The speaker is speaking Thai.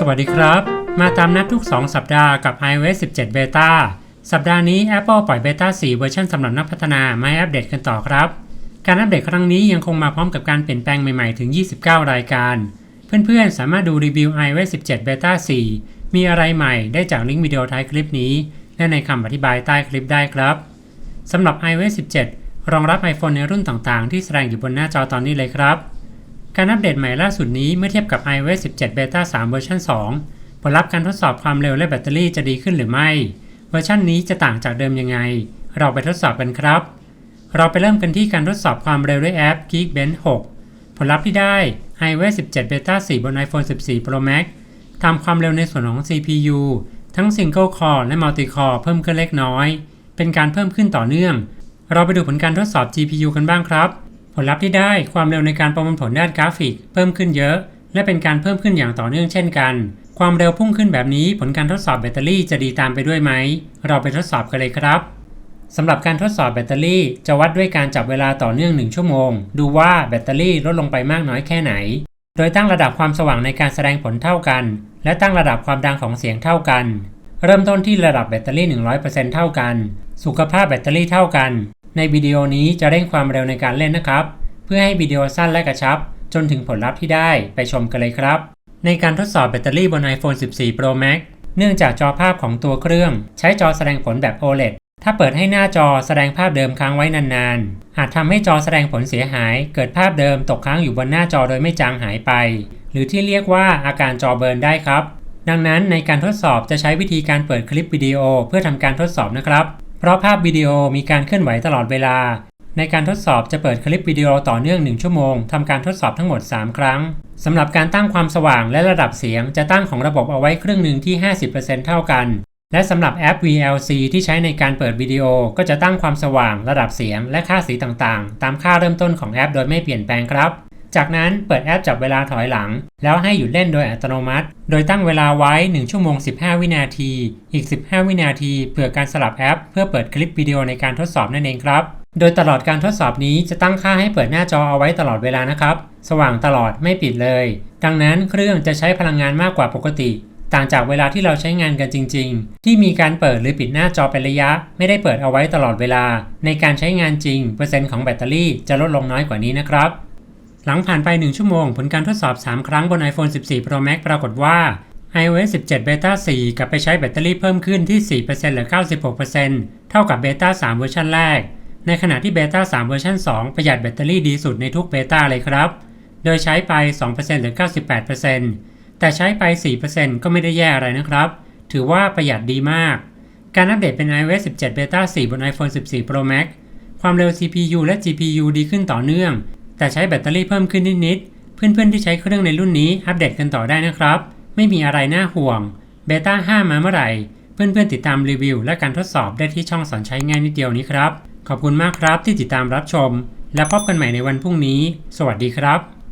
สวัสดีครับ มาตามนัดทุก 2 สัปดาห์กับ iOS 17 Beta สัปดาห์นี้ Apple ปล่อย Beta 4 เวอร์ชันสำหรับนักพัฒนามาอัปเดตกันต่อครับ การอัปเดตครั้งนี้ยังคงมาพร้อมกับการเปลี่ยนแปลงใหม่ๆ ถึง 29 รายการ เพื่อนๆ สามารถดูรีวิว iOS 17 Beta 4 มีอะไรใหม่ได้จากลิงก์วิดีโอท้ายคลิปนี้ และในคำอธิบายใต้คลิปได้ครับสำหรับ iOS 17 รองรับ iPhone ในรุ่นต่างๆ ที่แสดงอยู่บนหน้าจอตอนนี้เลยครับ การอัปเดตใหม่ล่าสุดนี้เมื่อเทียบกับ iOS 17 Beta 3 เวอร์ชัน2 ผลลัพธ์การทดสอบความเร็วและแบตเตอรี่จะดีขึ้นหรือไม่ เวอร์ชันนี้จะต่างจากเดิมยังไง เราไปทดสอบกันครับ เราไปเริ่มกันที่การทดสอบความเร็วด้วยแอป Geekbench 6 ผลลัพธ์ที่ได้ iOS 17 Beta 4 บน iPhone 14 Pro Max ทำความเร็วในส่วนของ CPU ทั้ง Single Core และ Multi Core เพิ่มขึ้นเล็กน้อย เป็นการเพิ่มขึ้นต่อเนื่อง เราไปดูผลการทดสอบ GPU กันบ้างครับ ผลลัพธ์ที่ได้ความเร็วในการประมวลผลด้านกราฟิก เพิ่มขึ้นเยอะ และเป็นการเพิ่มขึ้นอย่างต่อเนื่องเช่นกัน ความเร็วพุ่งขึ้นแบบนี้ผลการทดสอบแบตเตอรี่จะดีตามไปด้วยไหม เราไปทดสอบกันเลยครับสำหรับการทดสอบแบตเตอรี่จะวัดด้วยการจับเวลาต่อเนื่อง 1 ชั่วโมง ดูว่าแบตเตอรี่ลดลงไปมากน้อยแค่ไหน โดยตั้งระดับความสว่างในการแสดงผลเท่ากัน และตั้งระดับความดังของเสียงเท่ากัน เริ่มต้นที่ระดับแบตเตอรี่ 100%เท่ากัน สุขภาพแบตเตอรี่เท่ากัน ในวิดีโอนี้จะเร่งความเร็วในการเล่นนะครับ เพื่อให้วิดีโอสั้นและกระชับ จนถึงผลลัพธ์ที่ได้ไปชมกันเลยครับ ในการทดสอบแบตเตอรี่บน iPhone 14 Pro Max เนื่องจากจอภาพของตัวเครื่อง ใช้จอแสดงผลแบบ OLED ถ้าเปิดให้หน้าจอแสดงภาพเดิมค้างไว้นานๆ อาจทำให้จอแสดงผลเสียหาย เกิดภาพเดิมตกค้างอยู่บนหน้าจอโดยไม่จางหายไป หรือที่เรียกว่าอาการจอเบิร์นได้ครับ ดังนั้นในการทดสอบจะใช้วิธีการเปิดคลิปวิดีโอเพื่อทำการทดสอบนะครับ เพราะภาพวิดีโอมีการเคลื่อนไหวตลอดเวลา ในการทดสอบจะเปิดคลิปวิดีโอต่อเนื่อง 1 ชั่วโมงทำการทดสอบทั้งหมด 3 ครั้งสำหรับการตั้งความสว่างและระดับเสียง จะตั้งของระบบเอาไว้ครึ่งหนึ่งที่ 50%เท่ากัน และสำหรับแอป VLC ที่ใช้ในการเปิดวิดีโอก็จะตั้งความสว่าง ระดับเสียง และค่าสีต่างๆ ตามค่าเริ่มต้นของแอป โดยไม่เปลี่ยนแปลงครับ จากนั้นเปิดแอปจับเวลาถอยหลัง แล้วให้หยุดเล่นโดยอัตโนมัติ โดยตั้งเวลาไว้ 1 ชั่วโมง 15 วินาที อีก 15 วินาทีเผื่อการสลับแอป เพื่อเปิดคลิปวิดีโอในการทดสอบนั่นเองครับ โดยตลอดการทดสอบนี้จะตั้งค่าให้เปิดหน้าจอเอาไว้ตลอดเวลานะครับ สว่างตลอดไม่ปิดเลย ดังนั้นเครื่องจะใช้พลังงานมากกว่าปกติ ต่างจากเวลาที่เราใช้งานกันจริง ๆ ที่มีการเปิดหรือปิดหน้าจอเป็นระยะ ไม่ได้เปิดเอาไว้ตลอดเวลา ในการใช้งานจริง เปอร์เซ็นต์ของแบตเตอรี่จะลดลงน้อยกว่านี้นะครับ หลังผ่านไป 1 ชั่วโมง ผลการทดสอบ 3 ครั้งบน iPhone 14 Pro Max ปรากฏว่า iOS 17 Beta 4 กลับไปใช้แบตเตอรี่เพิ่มขึ้นที่ 4%เหรือ 96%เท่ากับ Beta 3 เวอร์ชันแรก ในขณะที่ Beta 3 เวอร์ชัน2 ประหยัดแบตเตอรี่ดีสุดในทุก Beta เลยครับ โดยใช้ไป 2%เหรือ 98%แต่ใช้ไป 4%ก็ไม่ได้แย่อะไรนะครับ ถือว่าประหยัดดีมาก การอัปเดตเป็น iOS 17 Beta 4 บน iPhone 14 Pro Max ความเร็ว CPU และ GPU ดีขึ้นต่อเนื่อง แต่ใช้แบตเตอรี่เพิ่มขึ้นนิดๆ เพื่อนๆที่ใช้เครื่องในรุ่นนี้อัปเดตกันต่อได้นะครับ ไม่มีอะไรน่าห่วงเบต้า5 มาเมื่อไหร่ เพื่อนๆติดตามรีวิว และการทดสอบได้ที่ช่องสอนใช้ง่ายนิดเดียวนี้ครับ ขอบคุณมากครับที่ติดตามรับชม และพบกันใหม่ในวันพรุ่งนี้ สวัสดีครับ